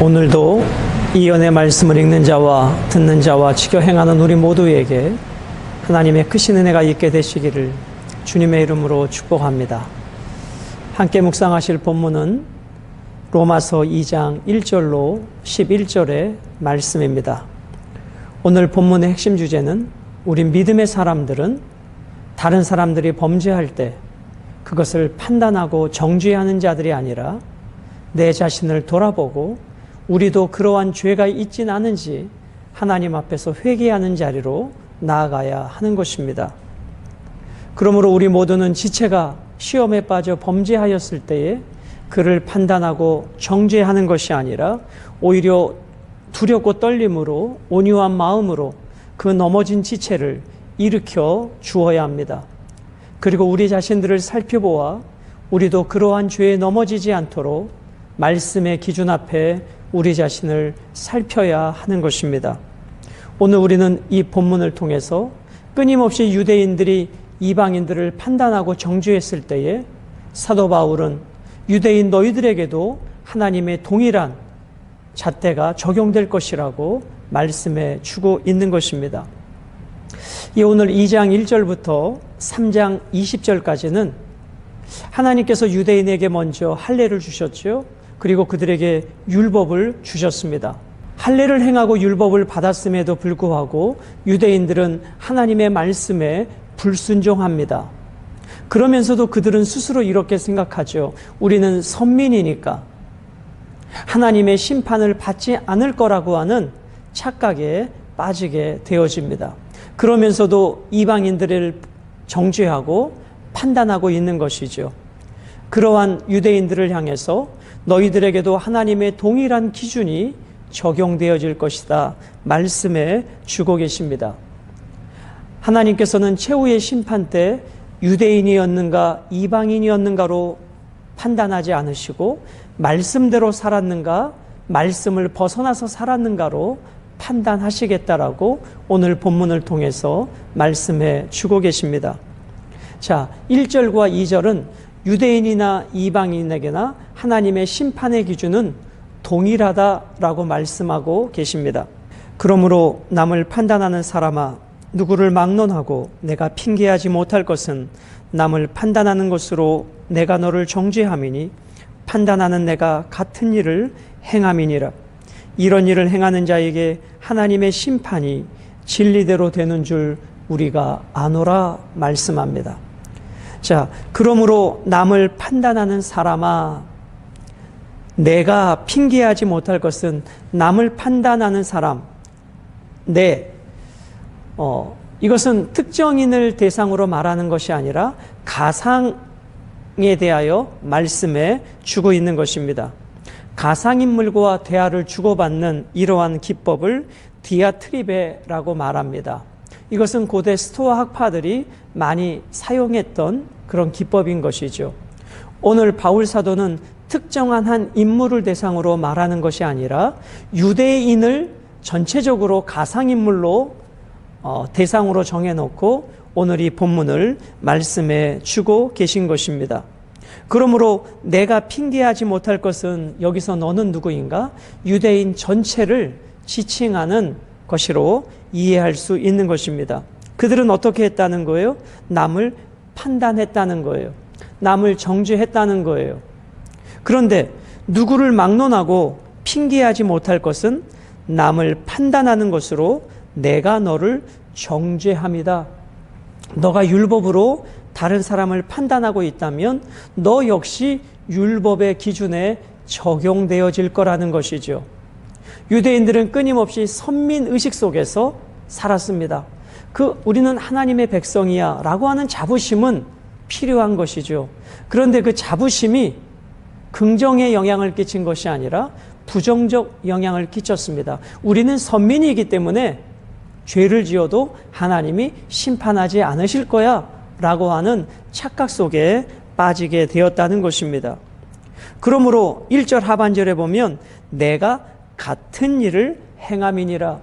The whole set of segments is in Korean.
오늘도 이 연의 말씀을 읽는 자와 듣는 자와 지켜 행하는 우리 모두에게 하나님의 크신 은혜가 있게 되시기를 주님의 이름으로 축복합니다. 함께 묵상하실 본문은 로마서 2장 1절로 11절의 말씀입니다. 오늘 본문의 핵심 주제는 우리 믿음의 사람들은 다른 사람들이 범죄할 때 그것을 판단하고 정죄하는 자들이 아니라 내 자신을 돌아보고 우리도 그러한 죄가 있진 않은지 하나님 앞에서 회개하는 자리로 나아가야 하는 것입니다. 그러므로 우리 모두는 지체가 시험에 빠져 범죄하였을 때에 그를 판단하고 정죄하는 것이 아니라 오히려 두렵고 떨림으로 온유한 마음으로 그 넘어진 지체를 일으켜 주어야 합니다. 그리고 우리 자신들을 살펴보아 우리도 그러한 죄에 넘어지지 않도록 말씀의 기준 앞에 우리 자신을 살펴야 하는 것입니다. 오늘 우리는 이 본문을 통해서 끊임없이 유대인들이 이방인들을 판단하고 정죄했을 때에 사도 바울은 유대인 너희들에게도 하나님의 동일한 잣대가 적용될 것이라고 말씀해 주고 있는 것입니다. 이 오늘 2장 1절부터 3장 20절까지는 하나님께서 유대인에게 먼저 할례를 주셨죠. 그리고 그들에게 율법을 주셨습니다. 할례를 행하고 율법을 받았음에도 불구하고 유대인들은 하나님의 말씀에 불순종합니다. 그러면서도 그들은 스스로 이렇게 생각하죠. 우리는 선민이니까 하나님의 심판을 받지 않을 거라고 하는 착각에 빠지게 되어집니다. 그러면서도 이방인들을 정죄하고 판단하고 있는 것이죠. 그러한 유대인들을 향해서 너희들에게도 하나님의 동일한 기준이 적용되어질 것이다. 말씀에 주고 계십니다. 하나님께서는 최후의 심판 때 유대인이었는가 이방인이었는가로 판단하지 않으시고 말씀대로 살았는가 말씀을 벗어나서 살았는가로 판단하시겠다라고 오늘 본문을 통해서 말씀해 주고 계십니다. 자, 1절과 2절은 유대인이나 이방인에게나 하나님의 심판의 기준은 동일하다라고 말씀하고 계십니다. 그러므로 남을 판단하는 사람아 누구를 막론하고 내가 핑계하지 못할 것은 남을 판단하는 것으로 내가 너를 정죄함이니 판단하는 내가 같은 일을 행함이니라. 이런 일을 행하는 자에게 하나님의 심판이 진리대로 되는 줄 우리가 아노라 말씀합니다. 자, 그러므로 남을 판단하는 사람아, 내가 핑계하지 못할 것은 남을 판단하는 사람, 내, 어, 이것은 특정인을 대상으로 말하는 것이 아니라 가상에 대하여 말씀에 주고 있는 것입니다. 가상인물과 대화를 주고받는 이러한 기법을 디아트리베라고 말합니다. 이것은 고대 스토아 학파들이 많이 사용했던 그런 기법인 것이죠. 오늘 바울 사도는 특정한 한 인물을 대상으로 말하는 것이 아니라 유대인을 전체적으로 가상인물로 어, 대상으로 정해놓고 오늘 이 본문을 말씀해 주고 계신 것입니다. 그러므로 내가 핑계하지 못할 것은 여기서 너는 누구인가? 유대인 전체를 지칭하는 것으로 이해할 수 있는 것입니다. 그들은 어떻게 했다는 거예요? 남을 판단했다는 거예요. 남을 정죄했다는 거예요. 그런데 누구를 막론하고 핑계하지 못할 것은 남을 판단하는 것으로 내가 너를 정죄합니다. 너가 율법으로 다른 사람을 판단하고 있다면 너 역시 율법의 기준에 적용되어질 거라는 것이죠. 유대인들은 끊임없이 선민 의식 속에서 살았습니다. 그 우리는 하나님의 백성이야 라고 하는 자부심은 필요한 것이죠. 그런데 그 자부심이 긍정의 영향을 끼친 것이 아니라 부정적 영향을 끼쳤습니다. 우리는 선민이기 때문에 죄를 지어도 하나님이 심판하지 않으실 거야 라고 하는 착각 속에 빠지게 되었다는 것입니다. 그러므로 1절 하반절에 보면 내가 같은 일을 행함이니라.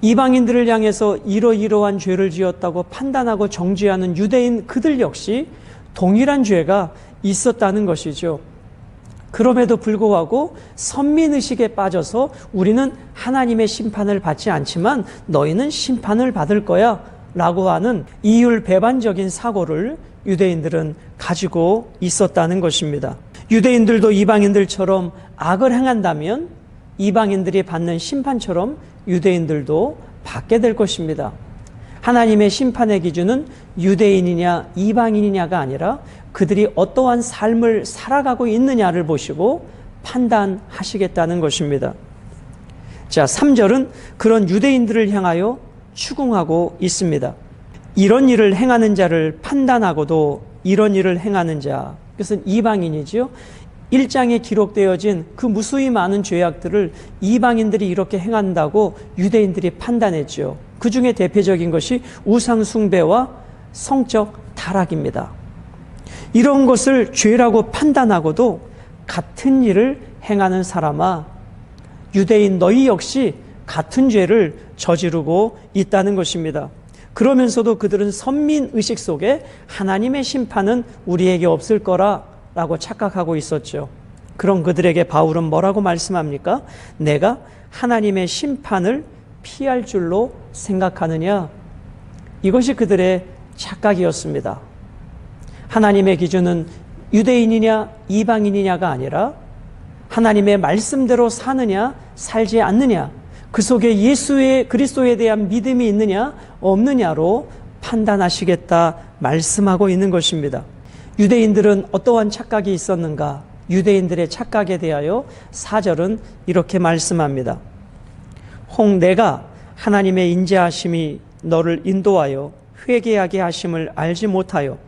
이방인들을 향해서 이러이러한 죄를 지었다고 판단하고 정죄하는 유대인 그들 역시 동일한 죄가 있었다는 것이죠. 그럼에도 불구하고 선민의식에 빠져서 우리는 하나님의 심판을 받지 않지만 너희는 심판을 받을 거야 라고 하는 이율 배반적인 사고를 유대인들은 가지고 있었다는 것입니다. 유대인들도 이방인들처럼 악을 행한다면 이방인들이 받는 심판처럼 유대인들도 받게 될 것입니다. 하나님의 심판의 기준은 유대인이냐 이방인이냐가 아니라 그들이 어떠한 삶을 살아가고 있느냐를 보시고 판단하시겠다는 것입니다. 자, 3절은 그런 유대인들을 향하여 추궁하고 있습니다. 이런 일을 행하는 자를 판단하고도 이런 일을 행하는 자, 그것은 이방인이지요. 1장에 기록되어진 그 무수히 많은 죄악들을 이방인들이 이렇게 행한다고 유대인들이 판단했죠. 그 중에 대표적인 것이 우상숭배와 성적 타락입니다. 이런 것을 죄라고 판단하고도 같은 일을 행하는 사람아, 유대인 너희 역시 같은 죄를 저지르고 있다는 것입니다. 그러면서도 그들은 선민 의식 속에 하나님의 심판은 우리에게 없을 거라 라고 착각하고 있었죠. 그런 그들에게 바울은 뭐라고 말씀합니까? 내가 하나님의 심판을 피할 줄로 생각하느냐? 이것이 그들의 착각이었습니다. 하나님의 기준은 유대인이냐 이방인이냐가 아니라 하나님의 말씀대로 사느냐 살지 않느냐 그 속에 예수의 그리스도에 대한 믿음이 있느냐 없느냐로 판단하시겠다 말씀하고 있는 것입니다. 유대인들은 어떠한 착각이 있었는가? 유대인들의 착각에 대하여 사절은 이렇게 말씀합니다. 홍 내가 하나님의 인자하심이 너를 인도하여 회개하게 하심을 알지 못하여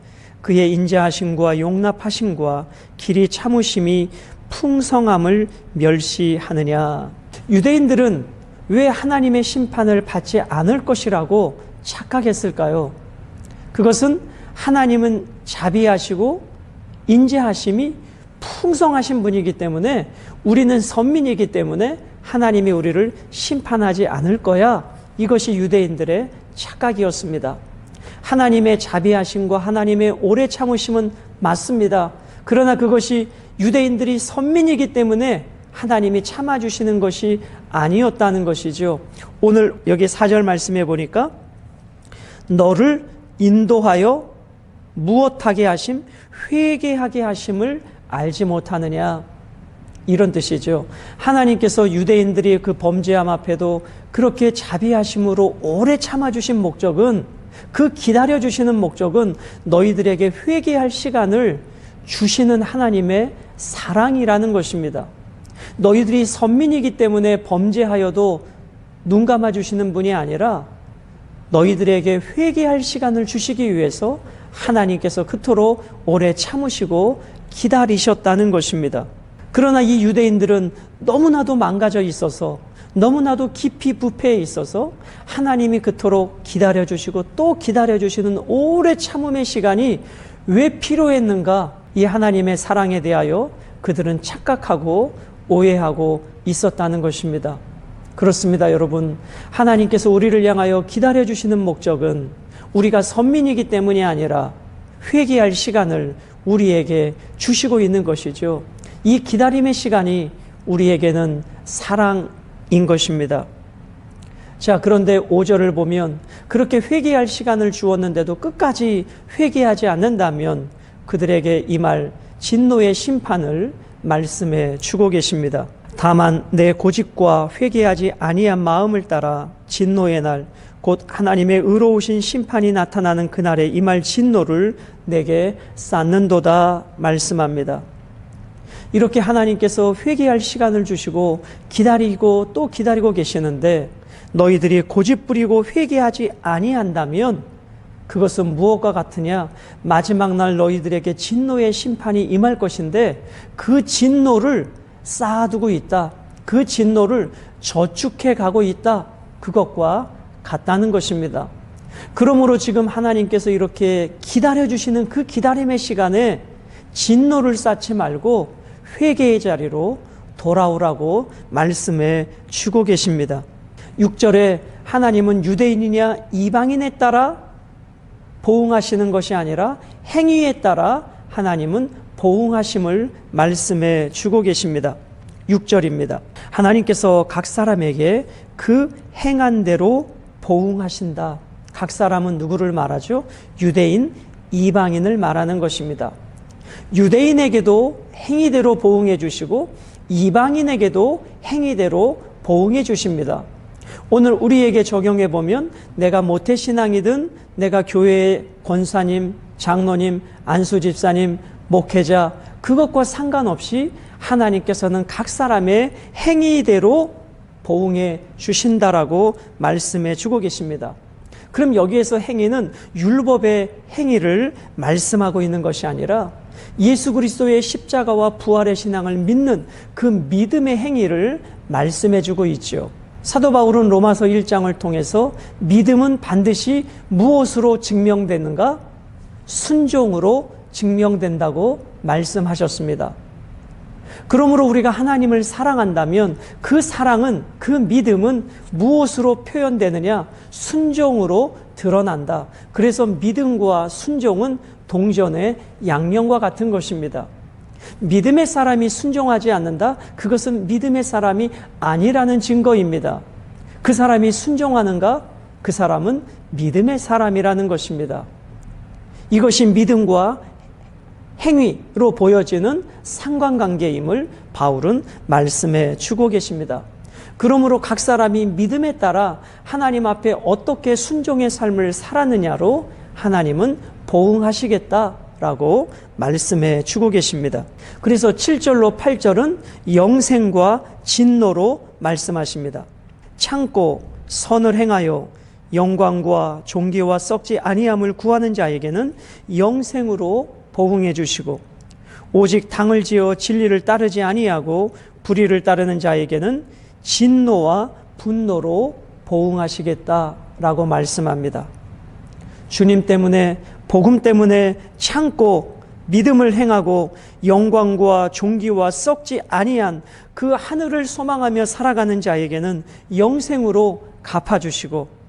그의 인자하심과 용납하심과 길이 참으심이 풍성함을 멸시하느냐. 유대인들은 왜 하나님의 심판을 받지 않을 것이라고 착각했을까요? 그것은 하나님은 자비하시고 인자하심이 풍성하신 분이기 때문에 우리는 선민이기 때문에 하나님이 우리를 심판하지 않을 거야. 이것이 유대인들의 착각이었습니다. 하나님의 자비하심과 하나님의 오래 참으심은 맞습니다. 그러나 그것이 유대인들이 선민이기 때문에 하나님이 참아주시는 것이 아니었다는 것이죠. 오늘 여기 4절 말씀해 보니까 너를 인도하여 무엇하게 하심, 회개하게 하심을 알지 못하느냐. 이런 뜻이죠. 하나님께서 유대인들이 그 범죄함 앞에도 그렇게 자비하심으로 오래 참아주신 목적은 그 기다려주시는 목적은 너희들에게 회개할 시간을 주시는 하나님의 사랑이라는 것입니다. 너희들이 선민이기 때문에 범죄하여도 눈 감아주시는 분이 아니라 너희들에게 회개할 시간을 주시기 위해서 하나님께서 그토록 오래 참으시고 기다리셨다는 것입니다. 그러나 이 유대인들은 너무나도 망가져 있어서 너무나도 깊이 부패해 있어서 하나님이 그토록 기다려주시고 또 기다려주시는 오래 참음의 시간이 왜 필요했는가? 이 하나님의 사랑에 대하여 그들은 착각하고 오해하고 있었다는 것입니다. 그렇습니다, 여러분. 하나님께서 우리를 향하여 기다려주시는 목적은 우리가 선민이기 때문이 아니라 회개할 시간을 우리에게 주시고 있는 것이죠. 이 기다림의 시간이 우리에게는 사랑인 것입니다. 자, 그런데 5절을 보면 그렇게 회개할 시간을 주었는데도 끝까지 회개하지 않는다면 그들에게 이 말 진노의 심판을 말씀해 주고 계십니다. 다만 내 고집과 회개하지 아니한 마음을 따라 진노의 날 곧 하나님의 의로우신 심판이 나타나는 그날에 이말 진노를 내게 쌓는도다 말씀합니다. 이렇게 하나님께서 회개할 시간을 주시고 기다리고 또 기다리고 계시는데 너희들이 고집 부리고 회개하지 아니한다면 그것은 무엇과 같으냐? 마지막 날 너희들에게 진노의 심판이 임할 것인데 그 진노를 쌓아두고 있다. 그 진노를 저축해 가고 있다. 그것과 같다는 것입니다. 그러므로 지금 하나님께서 이렇게 기다려주시는 그 기다림의 시간에 진노를 쌓지 말고 회개의 자리로 돌아오라고 말씀해 주고 계십니다. 6절에 하나님은 유대인이냐 이방인에 따라 보응하시는 것이 아니라 행위에 따라 하나님은 보응하심을 말씀해 주고 계십니다. 6절입니다. 하나님께서 각 사람에게 그 행한 대로 보응하신다. 각 사람은 누구를 말하죠? 유대인, 이방인을 말하는 것입니다. 유대인에게도 행위대로 보응해 주시고 이방인에게도 행위대로 보응해 주십니다. 오늘 우리에게 적용해 보면 내가 모태 신앙이든 내가 교회의 권사님, 장로님, 안수 집사님, 목회자 그것과 상관없이 하나님께서는 각 사람의 행위대로 보응해 주신다라고 말씀해 주고 계십니다. 그럼 여기에서 행위는 율법의 행위를 말씀하고 있는 것이 아니라 예수 그리스도의 십자가와 부활의 신앙을 믿는 그 믿음의 행위를 말씀해 주고 있죠. 사도 바울은 로마서 1장을 통해서 믿음은 반드시 무엇으로 증명되는가? 순종으로 증명된다고 말씀하셨습니다. 그러므로 우리가 하나님을 사랑한다면 그 사랑은 그 믿음은 무엇으로 표현되느냐? 순종으로 드러난다. 그래서 믿음과 순종은 동전의 양면과 같은 것입니다. 믿음의 사람이 순종하지 않는다? 그것은 믿음의 사람이 아니라는 증거입니다. 그 사람이 순종하는가? 그 사람은 믿음의 사람이라는 것입니다. 이것이 믿음과 행위로 보여지는 상관관계임을 바울은 말씀해 주고 계십니다. 그러므로 각 사람이 믿음에 따라 하나님 앞에 어떻게 순종의 삶을 살았느냐로 하나님은 보응하시겠다라고 말씀해 주고 계십니다. 그래서 7절로 8절은 영생과 진노로 말씀하십니다. 참고 선을 행하여 영광과 존귀와 썩지 아니함을 구하는 자에게는 영생으로 보응해 주시고 오직 당을 지어 진리를 따르지 아니하고 불의를 따르는 자에게는 진노와 분노로 보응하시겠다라고 말씀합니다. 주님 때문에 복음 때문에 참고 믿음을 행하고 영광과 존귀와 썩지 아니한 그 하늘을 소망하며 살아가는 자에게는 영생으로 갚아주시고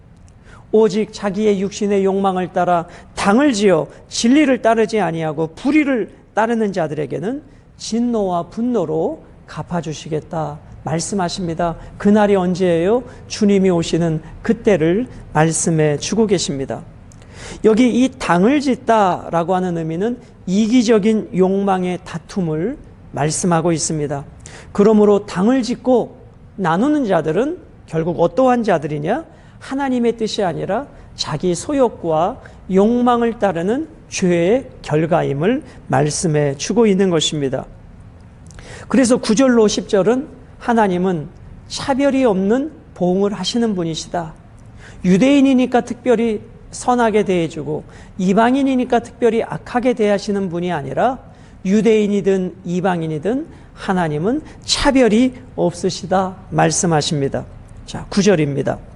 오직 자기의 육신의 욕망을 따라 당을 지어 진리를 따르지 아니하고 불의를 따르는 자들에게는 진노와 분노로 갚아주시겠다 말씀하십니다. 그날이 언제예요? 주님이 오시는 그때를 말씀해 주고 계십니다. 여기 이 당을 짓다라고 하는 의미는 이기적인 욕망의 다툼을 말씀하고 있습니다. 그러므로 당을 짓고 나누는 자들은 결국 어떠한 자들이냐? 하나님의 뜻이 아니라 자기 소욕과 욕망을 따르는 죄의 결과임을 말씀해 주고 있는 것입니다. 그래서 9절로 10절은 하나님은 차별이 없는 보응을 하시는 분이시다. 유대인이니까 특별히 선하게 대해주고 이방인이니까 특별히 악하게 대하시는 분이 아니라 유대인이든 이방인이든 하나님은 차별이 없으시다 말씀하십니다. 자, 9절입니다.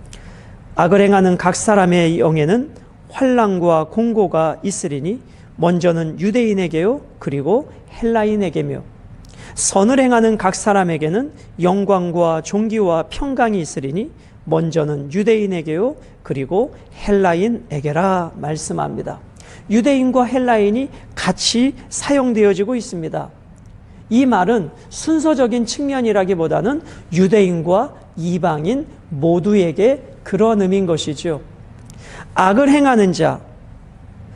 악을 행하는 각 사람의 영에는 환란과 공고가 있으리니 먼저는 유대인에게요 그리고 헬라인에게며 선을 행하는 각 사람에게는 영광과 존귀와 평강이 있으리니 먼저는 유대인에게요 그리고 헬라인에게라 말씀합니다. 유대인과 헬라인이 같이 사용되어지고 있습니다. 이 말은 순서적인 측면이라기보다는 유대인과 이방인 모두에게 그런 의미인 것이죠. 악을 행하는 자,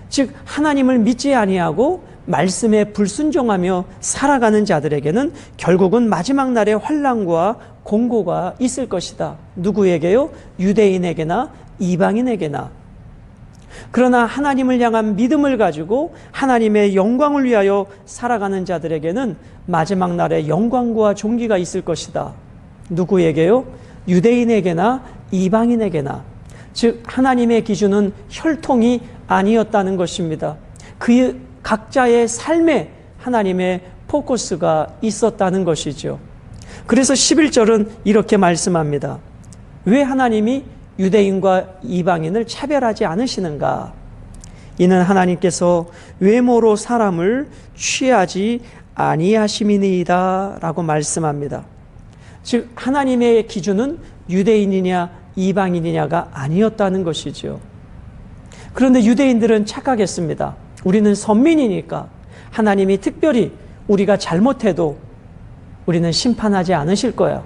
즉 하나님을 믿지 아니하고 말씀에 불순종하며 살아가는 자들에게는 결국은 마지막 날에 환란과 공고가 있을 것이다. 누구에게요? 유대인에게나 이방인에게나. 그러나 하나님을 향한 믿음을 가지고 하나님의 영광을 위하여 살아가는 자들에게는 마지막 날에 영광과 존귀가 있을 것이다. 누구에게요? 유대인에게나 이방인에게나 즉 하나님의 기준은 혈통이 아니었다는 것입니다. 그 각자의 삶에 하나님의 포커스가 있었다는 것이죠. 그래서 11절은 이렇게 말씀합니다. 왜 하나님이 유대인과 이방인을 차별하지 않으시는가? 이는 하나님께서 외모로 사람을 취하지 아니하심이니이다 라고 말씀합니다. 즉 하나님의 기준은 유대인이냐 이방인이냐가 아니었다는 것이죠. 그런데 유대인들은 착각했습니다. 우리는 선민이니까 하나님이 특별히 우리가 잘못해도 우리는 심판하지 않으실 거야.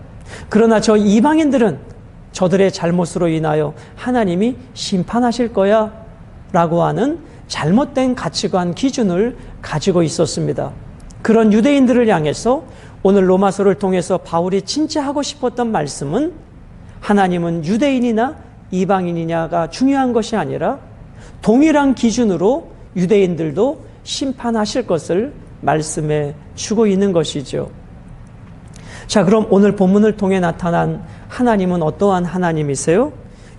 그러나 저 이방인들은 저들의 잘못으로 인하여 하나님이 심판하실 거야. 라고 하는 잘못된 가치관 기준을 가지고 있었습니다. 그런 유대인들을 향해서 오늘 로마서를 통해서 바울이 진짜 하고 싶었던 말씀은 하나님은 유대인이나 이방인이냐가 중요한 것이 아니라 동일한 기준으로 유대인들도 심판하실 것을 말씀해 주고 있는 것이죠. 자, 그럼 오늘 본문을 통해 나타난 하나님은 어떠한 하나님이세요?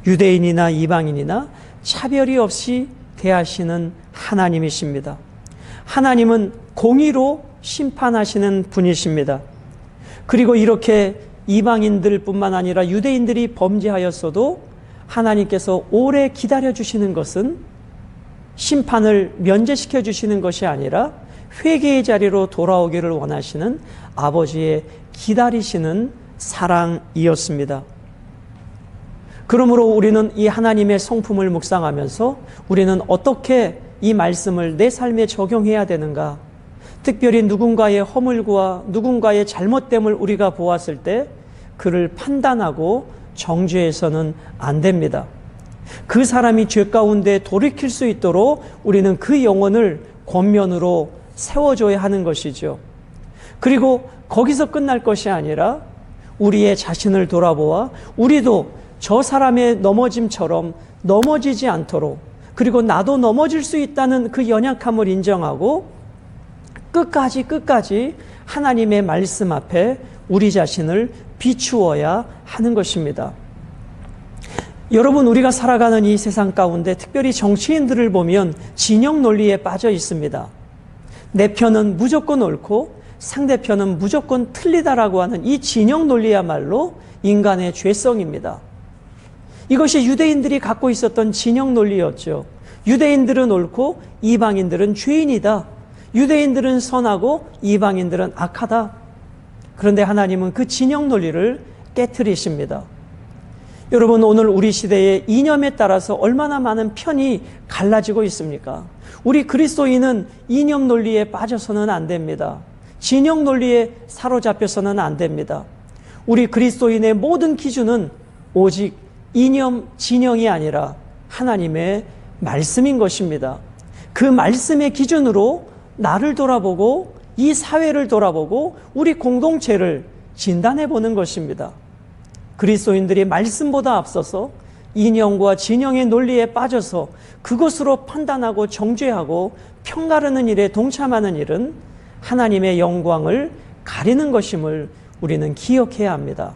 유대인이나 이방인이나 차별이 없이 대하시는 하나님이십니다. 하나님은 공의로 심판하시는 분이십니다. 그리고 이렇게 이방인들 뿐만 아니라 유대인들이 범죄하였어도 하나님께서 오래 기다려 주시는 것은 심판을 면제시켜 주시는 것이 아니라 회개의 자리로 돌아오기를 원하시는 아버지의 기다리시는 사랑이었습니다. 그러므로 우리는 이 하나님의 성품을 묵상하면서 우리는 어떻게 이 말씀을 내 삶에 적용해야 되는가? 특별히 누군가의 허물과 누군가의 잘못됨을 우리가 보았을 때 그를 판단하고 정죄해서는 안 됩니다. 그 사람이 죄 가운데 돌이킬 수 있도록 우리는 그 영혼을 권면으로 세워줘야 하는 것이죠. 그리고 거기서 끝날 것이 아니라 우리의 자신을 돌아보아 우리도 저 사람의 넘어짐처럼 넘어지지 않도록 그리고 나도 넘어질 수 있다는 그 연약함을 인정하고 끝까지 끝까지 하나님의 말씀 앞에 우리 자신을 비추어야 하는 것입니다. 여러분, 우리가 살아가는 이 세상 가운데 특별히 정치인들을 보면 진영 논리에 빠져 있습니다. 내 편은 무조건 옳고 상대편은 무조건 틀리다라고 하는 이 진영 논리야말로 인간의 죄성입니다. 이것이 유대인들이 갖고 있었던 진영 논리였죠. 유대인들은 옳고 이방인들은 죄인이다. 유대인들은 선하고 이방인들은 악하다. 그런데 하나님은 그 진영 논리를 깨뜨리십니다. 여러분, 오늘 우리 시대의 이념에 따라서 얼마나 많은 편이 갈라지고 있습니까? 우리 그리스도인은 이념 논리에 빠져서는 안 됩니다. 진영 논리에 사로잡혀서는 안 됩니다. 우리 그리스도인의 모든 기준은 오직 이념, 진영이 아니라 하나님의 말씀인 것입니다. 그 말씀의 기준으로 나를 돌아보고 이 사회를 돌아보고 우리 공동체를 진단해 보는 것입니다. 그리스도인들이 말씀보다 앞서서 이념과 진영의 논리에 빠져서 그것으로 판단하고 정죄하고 평가르는 일에 동참하는 일은 하나님의 영광을 가리는 것임을 우리는 기억해야 합니다.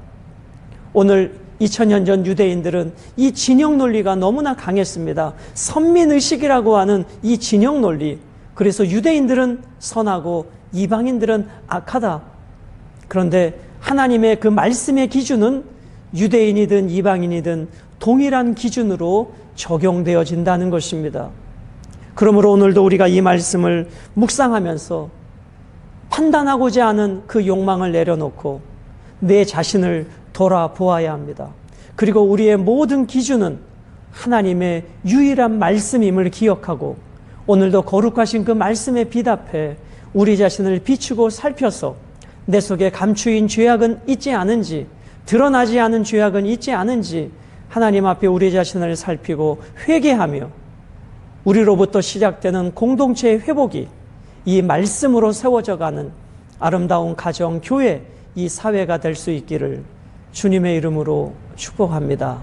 오늘 2000년 전 유대인들은 이 진영 논리가 너무나 강했습니다. 선민의식이라고 하는 이 진영 논리. 그래서 유대인들은 선하고 이방인들은 악하다. 그런데 하나님의 그 말씀의 기준은 유대인이든 이방인이든 동일한 기준으로 적용되어진다는 것입니다. 그러므로 오늘도 우리가 이 말씀을 묵상하면서 판단하고자 하는 그 욕망을 내려놓고 내 자신을 돌아보아야 합니다. 그리고 우리의 모든 기준은 하나님의 유일한 말씀임을 기억하고 오늘도 거룩하신 그 말씀에 비답해 우리 자신을 비추고 살펴서 내 속에 감추인 죄악은 있지 않은지 드러나지 않은 죄악은 있지 않은지 하나님 앞에 우리 자신을 살피고 회개하며 우리로부터 시작되는 공동체의 회복이 이 말씀으로 세워져 가는 아름다운 가정, 교회, 이 사회가 될 수 있기를 주님의 이름으로 축복합니다.